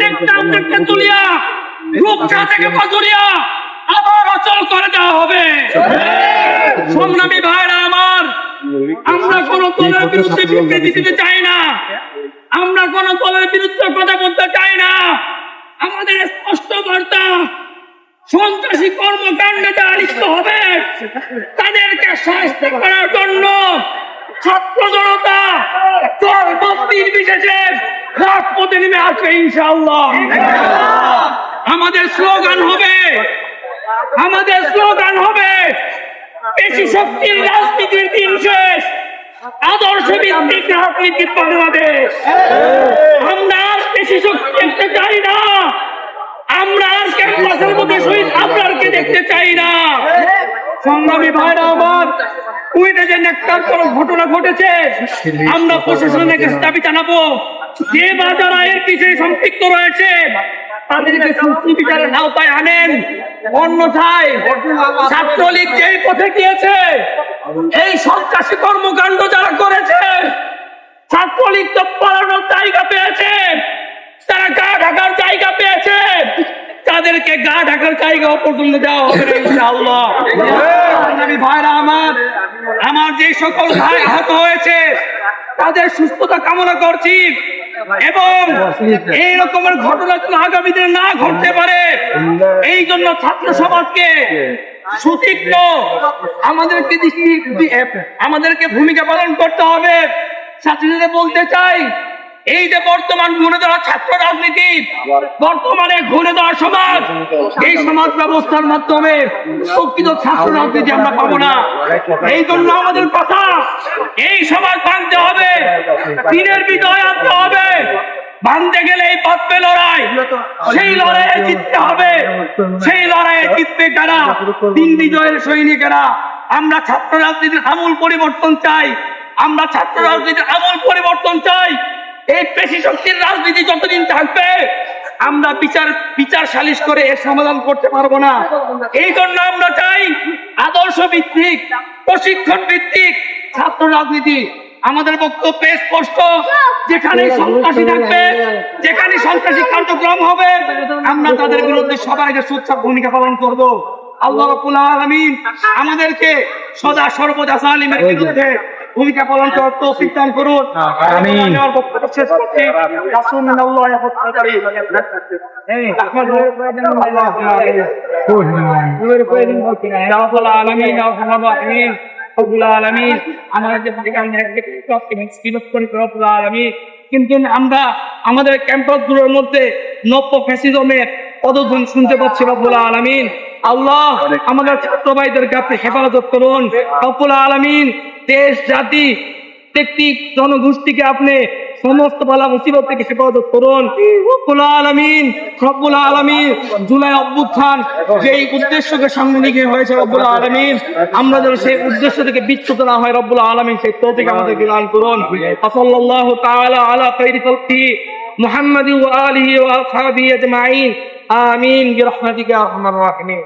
টেকনাফ থেকে তুলিয়া করে দেওয়া হবে। আমার কোন দলের বিরুদ্ধে দিতে চাই না। আমরা কোন বিরুদ্ধে কথা বলতে চাই না। আমাদের স্পষ্ট বার্তা, সন্ত্রাসী কর্মকাণ্ডে যারা লিপ্ত হবে, তাদেরকে শাস্তি করার জন্য ছাত্র জনতা দল বিশেষে রাজপথে নেমে আসবে ইনশাআল্লাহ। আমাদের স্লোগান হবে, আমাদের স্লোগান হবে, বেশি শক্তির রাজনীতির দিন শেষ, আদর্শ ভিত্তিক রাজনীতির বাংলাদেশ। আমরা আর বেশি শক্তি দেখতে চাই না। আমরা আর ক্যাম্পাসের মধ্যে শহীদ আবরারকে দেখতে চাই না। সংগ্রামী ভাইরা আমার কুয়েটে যে নেকটার ঘটনা ঘটেছে, আমরা প্রশাসনের কাছে দাবি জানাব। যে বা যারা এর পিছনে সম্পৃক্ত রয়েছে তাদেরকে সুস্থ বিচারের আওতায় আনেন অন্যথায় ছাত্রলীগ যেই পথে গিয়েছে, এই সন্ত্রাসী কর্মকাণ্ড যারা করেছে, ছাত্রলীগ তো পালানোর জায়গা পেয়েছে, তারা গা ঢাকার জায়গা পেয়েছে, তাদেরকে গা ঢাকার জায়গা পর্যন্ত দেওয়া হবে ইনশাআল্লাহ। ভাইরা আমার আমার যে সকল ভাই আহত হয়েছে, তাদের সুস্থতা কামনা করছি। এবং এই রকমের ঘটনা যেন আগামী দিনে না ঘটতে পারে এই জন্য ছাত্র সমাজকে সুতীক্ষ্ণ আমাদেরকে আমাদেরকে ভূমিকা পালন করতে হবে। ছাত্রীদের বলতে চাই, এই যে বর্তমান ঘুরে দেওয়া ছাত্র রাজনীতি, বর্তমানে ঘুরে দেওয়া সমাজ, এই সমাজ ব্যবস্থার মাধ্যমে প্রকৃত ছাত্র রাজনীতি আমরা পাবো না। এই জন্য আমাদের কথা এই সমাজ ভাঙতে হবে দিনের বিজয় আনতে হবে। ভাঙতে গেলে এই পথে লড়াই। সেই লড়াইয়ে জিততে হবে। সেই লড়াইয়ে জিতবে কারা? দিন বিজয়ের সৈনিকেরা আমরা ছাত্র রাজনীতির আমূল পরিবর্তন চাই। আমরা ছাত্র রাজনীতির আমূল পরিবর্তন চাই। এই পেশি শক্তির রাজনীতি যতদিন থাকবে, আমরা বিচার বিচার সালিশ করে এর সমাধান করতে পারব না। এই জন্য আমরা চাই আদর্শ ভিত্তিক, প্রশিক্ষণ ভিত্তিক ছাত্র রাজনীতি আমাদের বক্তব্যে স্পষ্ট। যেখানে সন্ত্রাসী থাকবে যেখানে সন্ত্রাসী কার্যক্রম হবে আমরা তাদের বিরুদ্ধে সবার আগে সোচ্ছা ভূমিকা পালন করব। আল্লাহ রাব্বুল আলামিন আমাদেরকে সদা সর্বদা সালিমের বিরুদ্ধে ভূমিকা পালন করার তৌফিক দান করুন। আমি আমার বক্তব্য শেষ করছি। কিন্তু আমরা আমাদের ক্যাম্পাসগুলোর মধ্যে নব্য ফ্যাসিজমের পদধ্বনি শুনতে পাচ্ছি রব্বুল আলমিন। আল্লাহ, আমাদের ছাত্র ভাইদেরকে আপনি হেফাজত করুন। রব্বুল আলমিন, দেশ, জাতি জনগোষ্ঠীকে আপনি সমস্ত বালা মুসিবত থেকে হেফাজত করুন। রব্বুল আলামিন রব্বুল আলামিন, জুলাই অভ্যুত্থান যেই উদ্দেশ্যকে সামনে নিয়ে হয়েছে রব্বুল আলামিন, আমরা যেন সেই উদ্দেশ্য থেকে বিচ্যুত না হয় রব্বুল আলামিন, সেই তৌফিক আমাদেরকে দান করুন। সাল্লাল্লাহু তাআলা আলা খাইরি খালকি মুহাম্মাদি ওয়া আলিহি ওয়া আসহাবিহি আজমাইন। আমিন। বিরহমাতিকা আরহামার রাহিমিন।